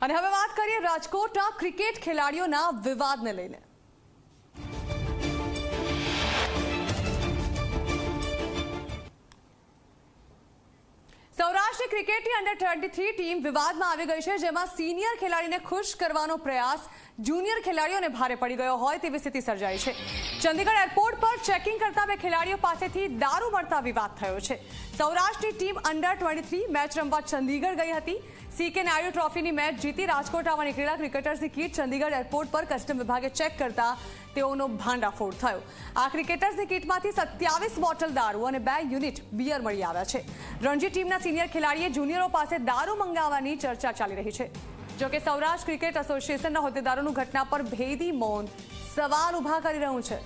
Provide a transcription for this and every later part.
અને હવે વાત કરીએ રાજકોટના ક્રિકેટ ખેલાડીઓના વિવાદને લઈને. સૌરાષ્ટ્ર ક્રિકેટની અંડર ટ્વેન્ટી થ્રી ટીમ વિવાદમાં આવી ગઈ છે, જેમાં સિનિયર ખેલાડીને ખુશ કરવાનો પ્રયાસ જુનિયર ખેલાડીઓને ભારે પડી ગયો હોય તેવી સ્થિતિ સર્જાઈ છે. ચંદીગઢ એરપોર્ટ પર ચેકિંગ કરતા બે ખેલાડીઓ પાસેથી દારૂ મળતા વિવાદ થયો છે. સૌરાષ્ટ્રની ટીમ અંડર ટ્વેન્ટી મેચ રમવા ચંદીગઢ ગઈ હતી. સીકે નાયડુ ટ્રોફીની મેચ જીતી રાજકોટ આવવા નીકળેલા ક્રિકેટર્સની કીટ ચંદીગઢ એરપોર્ટ પર કસ્ટમ વિભાગે ચેક કરતા તેઓનો ભાંડાફોડ થયો. આ ક્રિકેટર્સની કીટમાંથી સત્યાવીસ બોટલ દારૂ અને બે યુનિટ બિયર મળી આવ્યા છે. રણજી ટીમના સિનિયર ખેલાડીએ જુનિયરો પાસે દારૂ મંગાવવાની ચર્ચા ચાલી રહી છે. જોકે સૌરાષ્ટ્ર ક્રિકેટ એસોસિએશનના હોદ્દેદારોનું ઘટના પર ભેદી મૌન. સવાલ ઊભા કરી રહ્યું છે.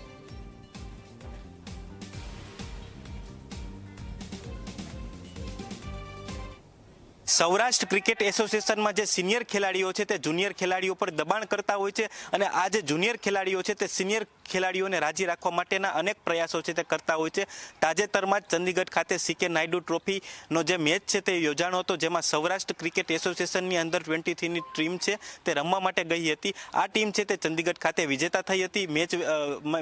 સૌરાષ્ટ્ર ક્રિકેટ એસોસિએશનમાં જે સિનિયર ખેલાડીઓ છે તે જુનિયર ખેલાડીઓ પર દબાણ કરતા હોય છે અને આ જે જુનિયર ખેલાડીઓ છે તે સિનિયર ખેલાડીઓને રાજી રાખવા માટેના અનેક પ્રયાસો છે તે કરતા હોય છે. તાજેતરમાં જ ચંદીગઢ ખાતે સીકે નાયડુ ટ્રોફીનો જે મેચ છે તે યોજાણો હતો, જેમાં સૌરાષ્ટ્ર ક્રિકેટ એસોસિએશનની અંદર ટ્વેન્ટી થ્રીની ટીમ છે તે રમવા માટે ગઈ હતી. આ ટીમ છે તે ચંદીગઢ ખાતે વિજેતા થઈ હતી. મેચ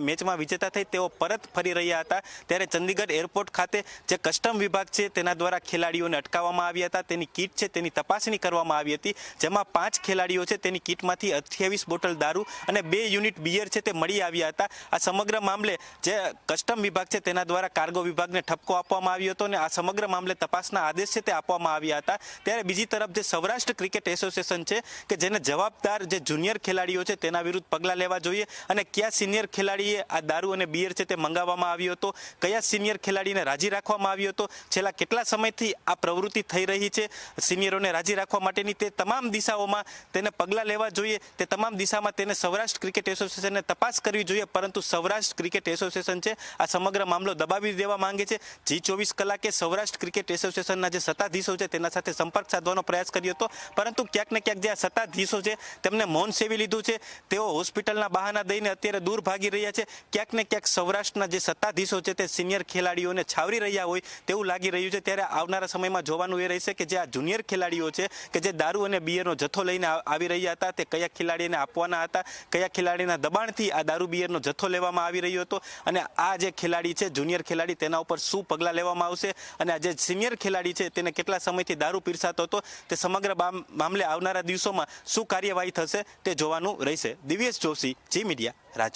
મેચમાં વિજેતા થઈ તેઓ પરત ફરી રહ્યા હતા. ત્યારે ચંદીગઢ એરપોર્ટ ખાતે જે કસ્ટમ વિભાગ છે તેના દ્વારા ખેલાડીઓને અટકાવવામાં આવ્યા હતા. તેની કીટ છે તેની તપાસણી કરવામાં આવી હતી, જેમાં પાંચ ખેલાડીઓ છે તેની કીટમાંથી અઠ્યાવીસ બોટલ દારૂ અને બે યુનિટ બિયર છે તે મળી આવ્યા હતા. આ સમગ્ર મામલે જે કસ્ટમ વિભાગ છે તેના દ્વારા કાર્ગો વિભાગને ઠપકો આપવામાં આવ્યો હતો અને આ સમગ્ર મામલે તપાસના આદેશ છે તે આપવામાં આવ્યા હતા. ત્યારે બીજી તરફ જે સૌરાષ્ટ્ર ક્રિકેટ એસોસિએશન છે કે જેને જવાબદાર જે જુનિયર ખેલાડીઓ છે તેના વિરુદ્ધ પગલાં લેવા જોઈએ અને કયા સિનિયર ખેલાડીએ આ દારૂ અને બિયર છે તે મંગાવવામાં આવ્યો હતો, કયા સિનિયર ખેલાડીને રાજી રાખવામાં આવ્યો હતો, છેલ્લા કેટલા સમયથી આ પ્રવૃત્તિ થઈ રહી છે, સિનિયરોને રાજી રાખવા માટેની તે તમામ દિશાઓમાં તેને પગલાં લેવા જોઈએ, તે તમામ દિશામાં તેને સૌરાષ્ટ્ર ક્રિકેટ એસોસિએશનને તપાસ કરવી જોઈએ. પરંતુ સૌરાષ્ટ્ર ક્રિકેટ એસોસિએશન છે, આ સમગ્ર મામલો દબાવી દેવા માંગે છે. જી ચોવીસ કલાકે સૌરાષ્ટ્ર ક્રિકેટ એસોસિએશનના જે સત્તાધીશો છે, તેના સાથે સંપર્ક સાધવાનો પ્રયાસ કર્યો હતો. પરંતુ ક્યાંક ને ક્યાંક જે આ સત્તાધીશો છે, તેમને મૌન સેવી લીધું છે. તેઓ હોસ્પિટલના બહાના દઈને અત્યારે દૂર ભાગી રહ્યા છે. ક્યાંક ને ક્યાંક સૌરાષ્ટ્રના જે સત્તાધીશો છે, તે સિનિયર ખેલાડીઓને છાવરી રહ્યા હોય તેવું લાગી રહ્યું છે. ત્યારે આવનારા સમયમાં જોવાનું એ રહેશે કે જે આ જુનિયર ખેલાડીઓ છે, કે જે દારૂ અને બિયરનો જથ્થો લઈને આવી રહ્યા હતા, તે કયા ખેલાડીને આપવાના હતા, કયા ખેલાડીના દબાણથી આ દારૂ બિયરનો જથ્થો લેવામાં આવી રહ્યો હતો અને આ જે ખેલાડી છે, જુનિયર ખેલાડી, તેના ઉપર શું પગલાં લેવામાં આવશે અને આ જે સિનિયર ખેલાડી છે, તેને કેટલા સમયથી દારૂ પીરસાતો હતો, તે સમગ્ર મામલે આવનારા દિવસોમાં શું કાર્યવાહી થશે તે જોવાનું રહેશે. Divyesh Joshi, Zee media Rajkot